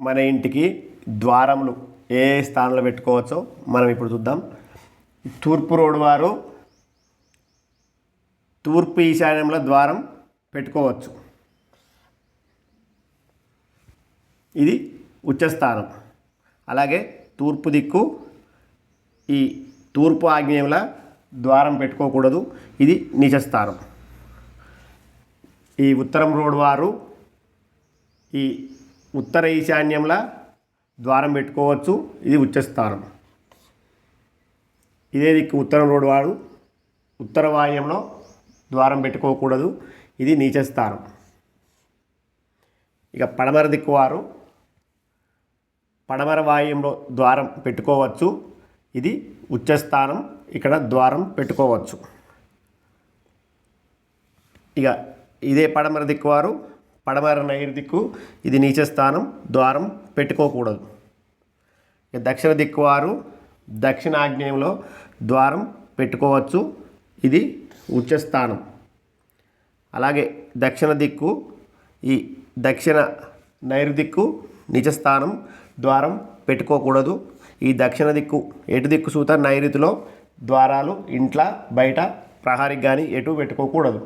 మన ఇంటికి ద్వారములు ఏ ఏ స్థానంలో పెట్టుకోవచ్చో మనం ఇప్పుడు చూద్దాం. తూర్పు రోడ్డు వారు తూర్పు ఈశాన్యంలో ద్వారం పెట్టుకోవచ్చు. ఇది ఉచ్చస్థానం అలాగే తూర్పు దిక్కు ఈ తూర్పు ఆగ్నేయంలో ద్వారం పెట్టుకోకూడదు. ఇది నీచస్థానం ఈ ఉత్తరం రోడ్ వారు ఈ ఉత్తర ఈశాన్యంలో ద్వారం పెట్టుకోవచ్చు. ఇది ఉచ్చస్థానం. ఇదే దిక్కు ఉత్తరం రోడ్ వాడు. ఉత్తర వాయుంలో ద్వారం పెట్టుకోకూడదు. ఇది నీచస్థానం. ఇక పడమర దిక్కు వారు. పడమర వాయుంలో ద్వారం పెట్టుకోవచ్చు. ఇది ఉచ్చస్థానం. ఇక్కడ ద్వారం పెట్టుకోవచ్చు. ఇక ఇదే పడమర దిక్కు వారు. పడమర నైరు దిక్కు ఇది నీచ స్థానం ద్వారం పెట్టుకోకూడదు. ఇక దక్షిణ దిక్కు వారు దక్షిణాగ్నేయంలో ద్వారం పెట్టుకోవచ్చు ఇది ఉచ్చస్థానం అలాగే దక్షిణ దిక్కు ఈ దక్షిణ నైరుదిక్కు నిజస్థానం ద్వారం పెట్టుకోకూడదు. ఈ దక్షిణ దిక్కు ఎటు దిక్కు సూత నైరుతిలో ద్వారాలు ఇంట్లో బయట ప్రహారికి కానీ ఎటు పెట్టుకోకూడదు.